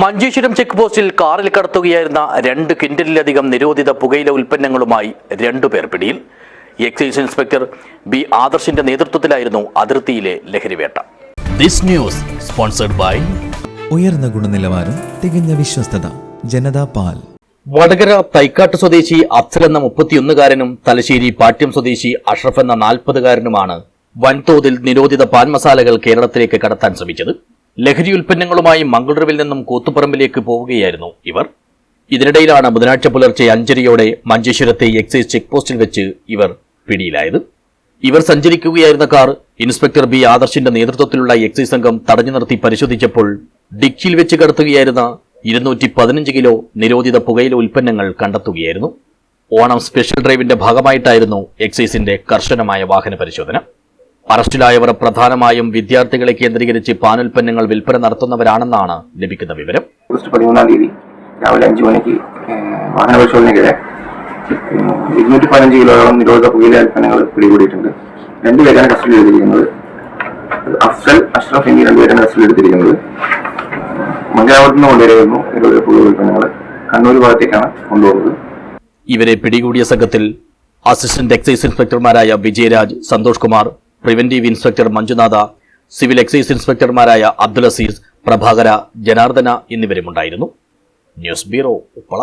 Manjeshwaram check പോസ്റ്റിൽ കാറിൽ കടത്തുകയായിരുന്ന രണ്ട് ക്വിന്റലിലധികം നിരോധിത പുകയില ഉൽപ്പന്നങ്ങളുമായി രണ്ടുപേർ പിടിയിൽ. എക്സൈസ് ഇൻസ്പെക്ടർ ബി ആദർശിന്റെ നേതൃത്വത്തിലായിരുന്നു അതിർത്തിയിലെ ലഹരിവേട്ട. This news sponsored by ഉയർന്ന ഗുണനിലവാരം തികഞ്ഞ വിശ്വസ്തത ജനതാ പാൽ. വടകര തൈക്കാട്ട് സ്വദേശി അഫ്സൽ എന്ന മുപ്പത്തിയൊന്നുകാരനും തലശ്ശേരി പാട്യം സ്വദേശി അഷ്റഫ് എന്ന നാൽപ്പതുകാരനുമാണ് വൻതോതിൽ നിരോധിത പാൻ മസാലകൾ കേരളത്തിലേക്ക് കടത്താൻ ശ്രമിച്ചത്. ലഹരി ഉൽപ്പന്നങ്ങളുമായി മംഗളൂരുവിൽ നിന്നും കൂത്തുപറമ്പിലേക്ക് പോവുകയായിരുന്നു ഇവർ. ഇതിനിടയിലാണ് ബുധനാഴ്ച പുലർച്ചെ അഞ്ചരയോടെ മഞ്ചേശ്വരത്തെ എക്സൈസ് ചെക്ക് പോസ്റ്റിൽ വെച്ച് ഇവർ പിടിയിലായത്. ഇവർ സഞ്ചരിക്കുകയായിരുന്ന കാർ ഇൻസ്പെക്ടർ ബി ആദർശിന്റെ നേതൃത്വത്തിലുള്ള എക്സൈസ് സംഘം തടഞ്ഞു നിർത്തി പരിശോധിച്ചപ്പോൾ ഡിക്കിയിൽ വെച്ച് കടത്തുകയായിരുന്ന ഇരുന്നൂറ്റി പതിനഞ്ച് കിലോ നിരോധിത പുകയില ഉൽപ്പന്നങ്ങൾ കണ്ടെത്തുകയായിരുന്നു. ഓണം സ്പെഷ്യൽ ഡ്രൈവിന്റെ ഭാഗമായിട്ടായിരുന്നു എക്സൈസിന്റെ കർശനമായ വാഹന പരിശോധന. അറസ്റ്റിലായവർ പ്രധാനമായും വിദ്യാർത്ഥികളെ കേന്ദ്രീകരിച്ച് പാനുൽപ്പന്നങ്ങൾ വിൽപ്പന നടത്തുന്നവരാണെന്നാണ് ലഭിക്കുന്ന വിവരം. ഓഗസ്റ്റ് പതിമൂന്നാം തീയതി രാവിലെ അഞ്ചു മണിക്ക് വാഹന പരിശോധനയ്ക്കിടെ ഇരുന്നൂറ്റി പതിനഞ്ച് കിലോയോളം നിരോധിത പുകയില ഉൽപ്പന്നങ്ങൾ പിടികൂടിയിട്ടുണ്ട്. രണ്ടുപേരാണ് കസ്റ്റഡി എടുത്തിരിക്കുന്നത്. അഫ്സൽ അഷ്റഫ് എന്നീ രണ്ടുപേരാണ് കസ്റ്റഡിയിൽ എടുത്തിരിക്കുന്നത്. മംഗലാപുരത്ത് നിന്ന് കൊണ്ടുവരുന്നു നിരോധിത പുകയില ഉൽപ്പന്നങ്ങൾ. കണ്ണൂർ ഭാഗത്തേക്കാണ് കൊണ്ടുപോകുന്നത്. ഇവരെ പിടികൂടിയ സംഘത്തിൽ assistant excise ഇൻസ്പെക്ടർമാരായ Vijayaraj Santhosh Kumar preventive inspector Manjunatha civil excise ഇൻസ്പെക്ടർമാരായ Abdul Azeez Prabhakara Janardhana എന്നിവരുമുണ്ടായിരുന്നു. News bureau Uppala.